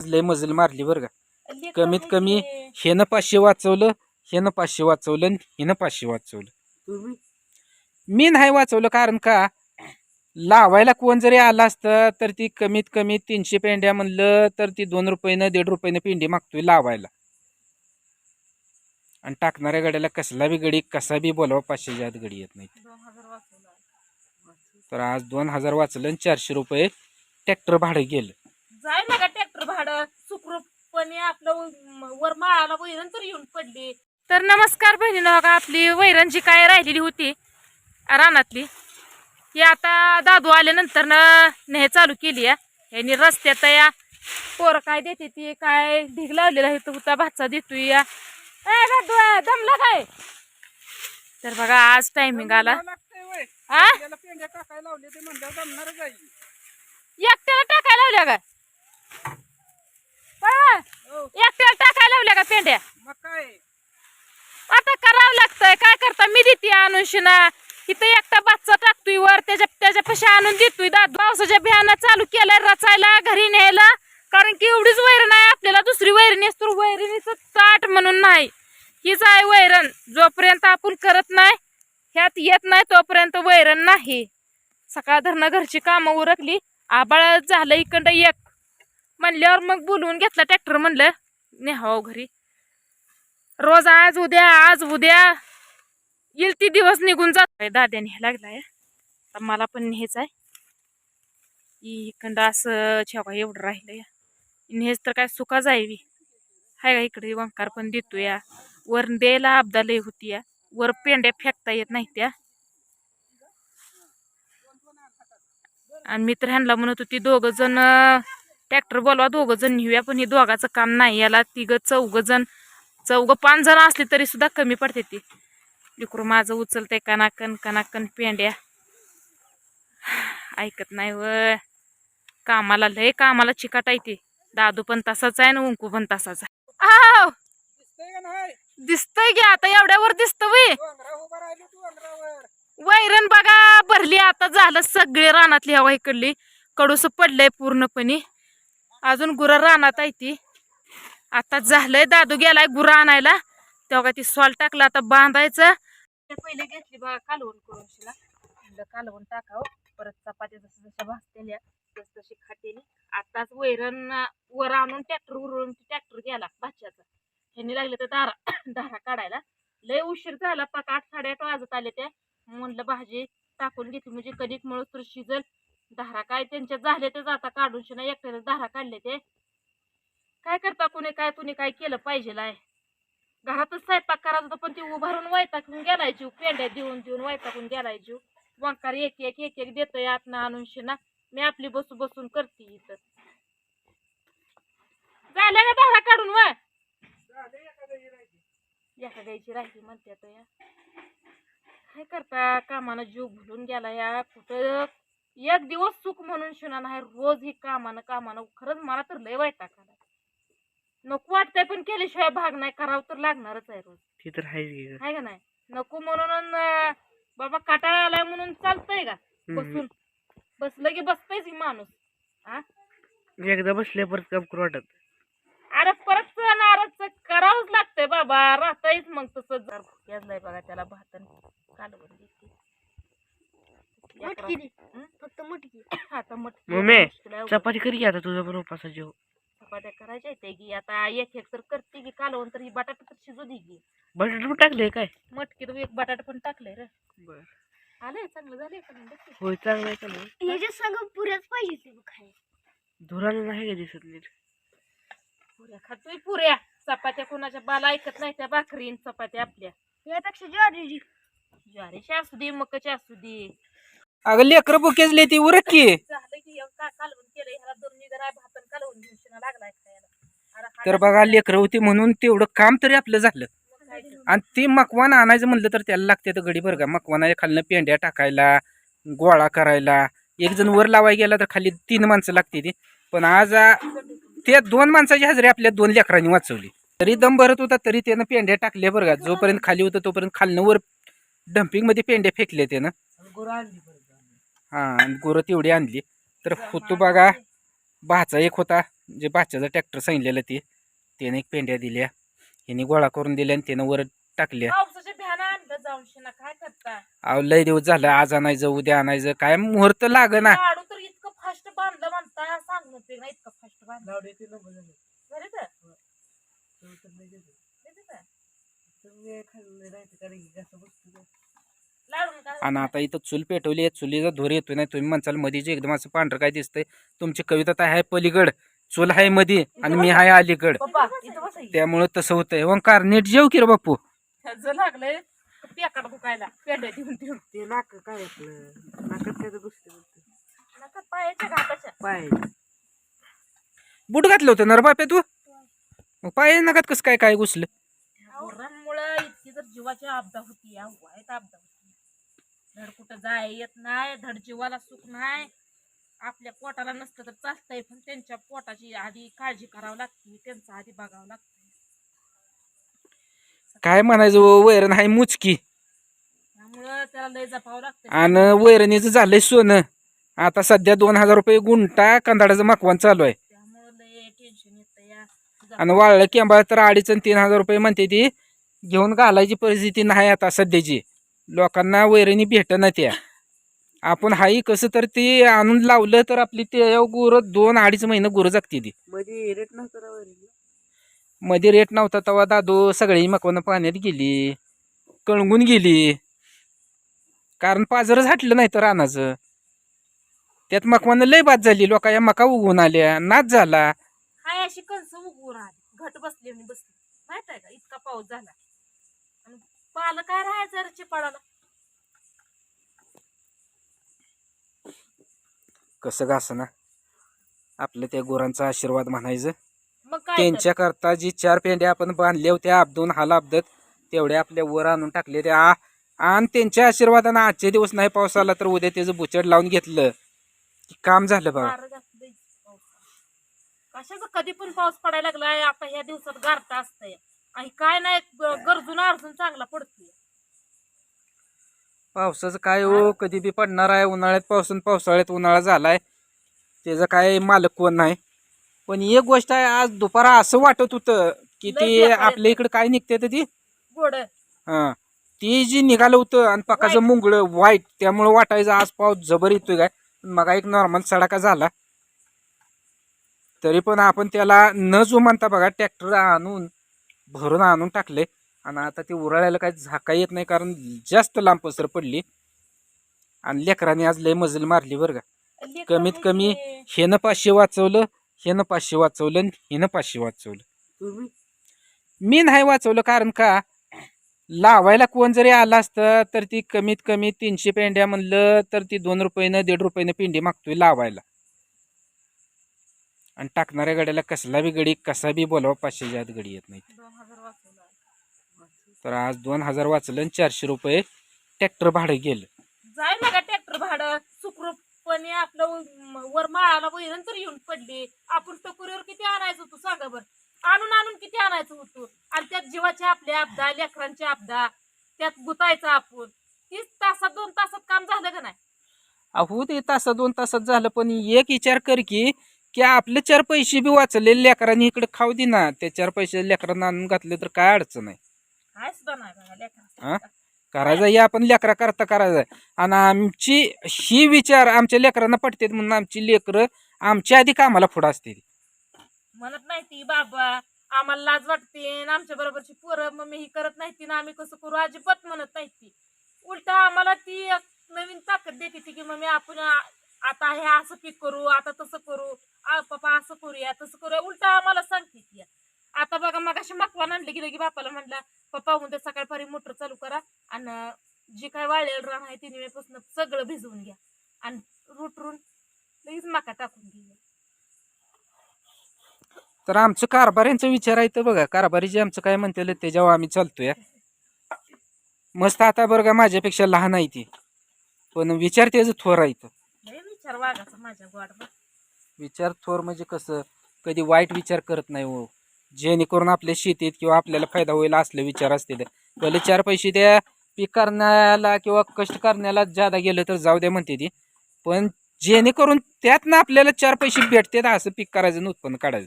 लय मजल मारली बरं का. कमीत आहे कमी. हेनं पाचशे वाचवलं हेनं पाचशे वाचवलं आणि हिनं पाचशे वाचवलं. मी नाही वाचवलं कारण का लावायला कोण जरी आला असतं तर ती कमीत कमी तीनशे पेंड्या म्हणलं तर ती दोन रुपयानं दीड रुपयानं पेंडी मागतोय लावायला. आणि टाकणाऱ्या गड्याला कसला बी गडी कसा बी बोलावा पाचशेच्या आत गडी येत नाही. तर आज दोन हजार वाचलं आणि चारशे रुपये ट्रॅक्टर भाडं गेलं. जाय ना का ट्रॅक्टर भाडं. सुखरूपपणे आपलं वर माळाला वैरण तर येऊन पडली. तर नमस्कार बहिणीनं बघा आपली वैरण जी काय राहिलेली होती? रानातली. ही आता दादू आल्यानंतर न हे चालू केली आहे. यांनी रस्त्यात या पोरं काय देते ती काय ढीग लावलेला आहे तो होता भातचा देतोय या. ए दादू दमला काय? तर बघा आज टायमिंग आला. हा पेंड्या टाकायला लावले ते म्हणल्यावर जमणारच आहे. एकट्याला टाकायला लावल्या का? एकट्याला टाकायला लावल्या का पेंड्या? मग काय आता करावं लागतंय. काय करता? मी देते आणून शिना. इथं एकटा बाच्चा टाकतोय. वर त्याच्या त्याच्या पशी आणून देतोय. दात पावसाच्या बियाणं चालू केलाय रचायला घरी न्यायला. कारण की एवढीच वैरण आहे आपल्याला दुसरी वैरणी असतो. वैरणीचं ताट म्हणून नाही. हीच आहे वैरण. जोपर्यंत आपण करत नाही ह्यात येत नाही तोपर्यंत वैरण नाही. सकाळ धरणं घरची कामं उरकली. आबाळ झालं इकडं एक. म्हणल्यावर मग बोलवून घेतला ट्रॅक्टर म्हणलं. नेहाव घरी. रोज आज उद्या आज उद्या. येईल ती दिवस निघून जात. दाद्या न्याय लागलाय. आता मला पण न्यायचं आहे. इकडं असं छेवा एवढं राहिलं या. नेच तर काय सुका जायवी हाय का इकडे वंकार पण देतो या. वर द्यायला आपदा लय होती या. वर पेंड्या फेकता येत नाही त्या आणि मित्र ह्यांना म्हणत होती दोघं जण ट्रॅक्टर बोलवा दोघं जण नेऊया पण हे दोघाचं काम नाही. याला तिघं चौघं जण चौघं पाच जण असली तरी सुद्धा कमी पडते ती. लिकरू माझं उचलते कनाकन कनाकन पेंड्या. ऐकत नाही व. कामाला लय कामाला चिकाट आहे ती. दादू पण तसाच आहे ना उंकू पण तसाच आहे! दिसतंय की आता एवढ्यावर दिसतं वय. वैरण बघा भरली आता झालं सगळे रानातली हवा इकडली. कडूस पडलंय पूर्णपणे. अजून गुरं रानात आहे ती. आता झालंय दादू गेलाय गुरं आणायला. तेव्हा ती सॉल टाकला आता बांधायचं. पहिले घेतली बघा कालवण करून शिला म्हणलं कालवून टाकावं. परत चपात्या जसं जसं भाजतेल्या तस तशी खातेली. आताच वैरण वर आणून ट्रॅक्टर उरून ट्रॅक्टर गेला भाच्याचा. ह्यांनी लागले तर दारा दारा काढायला. लय उशीर झाला पाक आठ साडेआठ वाजत आले त्या. म्हणलं भाजी टाकून घेतली म्हणजे कणिक मळू तर शिजल. धारा काय त्यांच्या झाले ते जाता काढून शिना एकट्याने धारा काढले ते. काय करता कुणी काय कुणी काय केलं पाहिजे आहे घरातच स्वयंपाक करायचा होता पण ती उभारून वैताकून गेलाय जीव पेंड्या देऊन देऊन वैताकून गेलाय जीव. वंकार एक एक एक एक देतोय आतनं आणून शिना. मी आपली बसू बसून करते इथं. झाल्या का धारा काढून वय? एका गायची राहिली म्हणते आता या. काय करता कामानं जीव भुलून गेला या कुठं एक दिवस सुख म्हणून शिना नाही रोज ही कामानं कामानं खरंच मला तर लय वाईट टाकायला नको वाटतंय पण केल्याशिवाय भाग नाही करावं तर लागणारच आहे रोज. ती तर आहेच आहे का नाही? नको म्हणून अन, बाबा काटाळा आलाय म्हणून चालतंय का? बसून. बसलं की बसतयच ही माणूस हा एकदा बसल्या परत काम करू वाटत. अरे परत नाराज करावंच लागतंय बाबा. राहतायच मग तसं जर घेतलंय बघा त्याला भातन. कालवण देते. मटकी दे. हं? फक्त मटकी. आता मटकी. चपाती करी की आता तुझा पण उपासा जेव. चपात्या करायच्या आहेत की आता एक एक तर करते की कालवण तर ही बटाटा तर शिजू दे की बटाटा पण टाकले काय? मटकी तर एक बटाटा पण टाकलंय रे. बर. आलंय चांगलं झालंय का नाही? बघ की. होय चांगलं आहे चांगलं ह्याच्या संग पुऱ्याच पाहिजे ते बघ खायला. धुराला नाही का दिसत नीट? पुऱ्या खातोय पुऱ्या. चपात्या कोणाच्या बाला ऐकत नाही त्या भाकरीन चपात्या आपल्या. यापेक्षा ज्वारीची. ज्वारीच्या असू दे मकाच्या असू दे. अगं लेकरं बुकेजले ती उरक की. झालं की एक का कालवून केलं ह्याला दोन निघर आहे भातन कालवून घेऊन शिना लागलाय खायला. अरे हा तर बघा लेकरं होती म्हणून तेवढं काम तरी आपलं झालं. आणि ते मकवान आणायचं म्हणलं तर त्याला लागते तर गडी बरं का. मकवानाच्या खालनं पेंड्या टाकायला गोळा करायला. एक जण वर लावाय गेला तर खाली तीन माणसं लागते ती. पण आज त्या दोन माणसाची हजेरी आपल्या दोन लेकरांनी वाचवली. तरी दम भरत होता तरी त्यानं पेंड्या टाकल्या बरं का. जोपर्यंत खाली होतं तोपर्यंत खालनं वर डम्पिंगमध्ये पेंड्या फेकले त्यानं. हा आणि गुरं तेवढी आणली. तर होतो बघा भाचा एक होता जे बाच्याचं ट्रॅक्टर सांगितलेलं ते. त्याने एक पेंड्या दिल्या. ह्याने गोळा करून दिल्या आणि त्यानं वर टाकल्या. अहो लय दिवस झालं आज आणायचं उद्या आणायचं काय मुहूर्त लाग ना लाडू तर? इतकं फास्ट आणि आता इथं चूल पेटवली आहे चुलीचा धोर येतोय नाही तुम्ही म्हणसाल मधीच एकदम असं पांढरं काय दिसतंय. तुमची कविता तर आहे पलीकड चूल आहे मध्ये आणि मी आहे अलीकड. त्यामुळं तसं होतंय. ओंकार नीट जेव की रे बापू. लागलंय पेकाड दुखायला. पेंड्या देऊन देऊन. ते नाक काय आपलं? नाकात काय तर बसते बोलते नका पायाच्या घाटाच्या पाय बूट घातलं होतं ना रे बाप्या तू? मग पाय नकात कसं काय काय घुसलं? गुरांमुळं इतकी जर जीवाची आपदा होती या वाईट आपदा होती. धड कुठं जाय येत नाही धड जीवाला सुख नाही. आपल्या पोटाला नसतं तर चालतंय पण त्यांच्या पोटाची आधी काळजी करावी लागते त्यांचं आधी बघावं लागतं काय म्हणायचं हो, वैरण आहे मुचकी. त्यामुळं त्याला लय जपावं लागतं आणि वैरणीचं झालंय सोनं. आता सध्या दोन हजार रुपये गुंटा कंदाडाचं मकवान चालू आहे. त्यामुळं लय टेन्शन येतं या. आणि वाळलं केंबा तर अडीच तीन हजार रुपये म्हणते ती. घेऊन घालायची परिस्थिती नाही आता सध्याची. लोकांना वैरणी भेटना त्या. आपण हाई कसं तर ते आणून लावलं तर आपली ते गुरं दोन अडीच महिने गुरं जगते ती. मध्ये रेट नव्हतं मध्ये रेट नव्हता तेव्हा दादू सगळी मकवानं पाण्यात गेली कळंगून गेली. कारण पाजरच हटलं नाही तर रानाचं त्यात मकवानं लय बाद झाली लोका या मका उगवून आल्या नाच झाला. हाय अशी कणसं उगवून राहिली घट बसली आणि बसली. माहीत आहे का? इतका पाऊस झाला. पालं काय राहायचं चिपाडाला कसं का ना आपलं त्या गुरांचा आशीर्वाद म्हणायचं. मग काय तर? त्यांच्या करता जी चार पेंड्या आपण बांधल्या होत्या आपदून हाला अपदत तेवढ्या आपल्या वर आणून टाकले त्या. आणि त्यांच्या आशीर्वादानं आजचे दिवस नाही पाऊस आला तर उद्या त्याचं बुचड लावून घेतलं. की काम झालं बघा जास्त. कशाचा कधी पण पाऊस पडायला लागलाय आता ह्या दिवसात गारता असतंय. आणि काय नाही गरजून अर्जून चांगला पडतोय. पावसाचं काय हो कधी बी पडणार आहे उन्हाळ्यात पावसून पावसाळ्यात उन्हाळा झालाय. त्याचं काय मालक कोण नाही. पण एक गोष्ट आहे आज दुपारा असं वाटत होतं की लय ते बेकार आपल्या इकडे काय निघते तर ती? गोड. हा. ती जी निघालं होतं आणि पकाचं White. मुंगळं वाईट त्यामुळं वाटायचं आज पाऊस जबर येतोय काय? मग एक नॉर्मल सडाका झाला. तरी पण आपण त्याला न जुमानता बघा ट्रॅक्टर आणून भरून आणून टाकले. आणि आता ते उराळ्याला काही झाका येत नाही कारण जास्त लांब पसर पडली. आणि लेकरांनी आज लय मजल मारली बरं का. कमीत आहे कमी. हेनं पाचशे वाचवलं हेनं पाचशे वाचवलं आणि हिनं पाचशे वाचवलं. मी नाही वाचवलं कारण का लावायला कोण जरी आला असतं तर ती कमीत कमी तीनशे पेंड्या म्हणलं तर ती दोन रुपयानं दीड रुपयानं पेंडी मागतोय लावायला. आणि टाकणाऱ्या गड्याला कसला बी गडी कसा बी बोलावा पाचशेच्या आत गडी येत नाही. तर आज दोन हजार वाचलं आणि चारशे रुपये ट्रॅक्टर भाडं गेलं. जाय ना का ट्रॅक्टर भाडं. सुखरूपपणे आपलं वर माळाला वैरण तर येऊन पडली. आपण टकोरीवर किती आणायचं होतं सांगा बरं? आणून आणून किती आणायचं होतं? आणि त्यात जीवाची आपल्या आपदा लेकरांची आपदा त्यात गुतायचं आपण. तीस तासात दोन तासात काम झालं का नाही? अहो ते तासात दोन तासात झालं पण एक विचार कर की की आपले चार पैसे बी वाचले लेकरांनी इकडे खाऊ दे ना. ते चार पैसे लेकरांना आणून घातले तर काय अडचण आहे? हा? करायचं हे आपण लेकरा करता करायचं. आणि आमची ही विचार आमच्या लेकरांना पटतात म्हणून आमची लेकरं आमच्या आधी कामाला पुढं असते म्हणत नाही ती बाबा आम्हाला लाज वाटते आणि आमच्या बरोबरची पोरं मम्मी ही करत नाही ती ना आम्ही कसं करू? अजिबात म्हणत नाही ती. उलट आम्हाला ती एक नवीन ताकद देते ती की मम्मी आपण आ- आता हे असं पीक करू आता तसं करू. आ, पप्पा असं करूया तसं करूया. उलट आम्हाला सांगते ती आता बघा मग अशी मकवान आणली की लगी बापाला म्हणला पप्पा उद्या सकाळपारी मोटर चालू करा आणि जे काय वाळलेलं रान आहे तिने पासून सगळं भिजवून घ्या आणि रुटरून लगेच मका टाकून घ्या. तर आमचं कारभाऱ्यांचं विचार आहे तर बघा कारभारी जे आमचं काय म्हणते त्याच्यावर आम्ही चालतोय. मस्त आता बरं का माझ्यापेक्षा लहान आहे ती. पण विचार त्याचं थोर आहे. लय विचार वागाचा माझ्या गोड विचार थोर म्हणजे कसं कधी वाईट विचार करत नाही हो. जेणेकरून आपल्या शेतीत किंवा आपल्याला फायदा होईल असले विचार असतील. पहिले चार पैसे त्या पीक करण्याला किंवा कष्ट करण्याला ज्यादा गेलं तर जाऊ द्या म्हणते ती. पण जेणेकरून त्यातनं आपल्याला चार पैसे भेटते असं पीक करायचं आणि उत्पन्न काढायचं.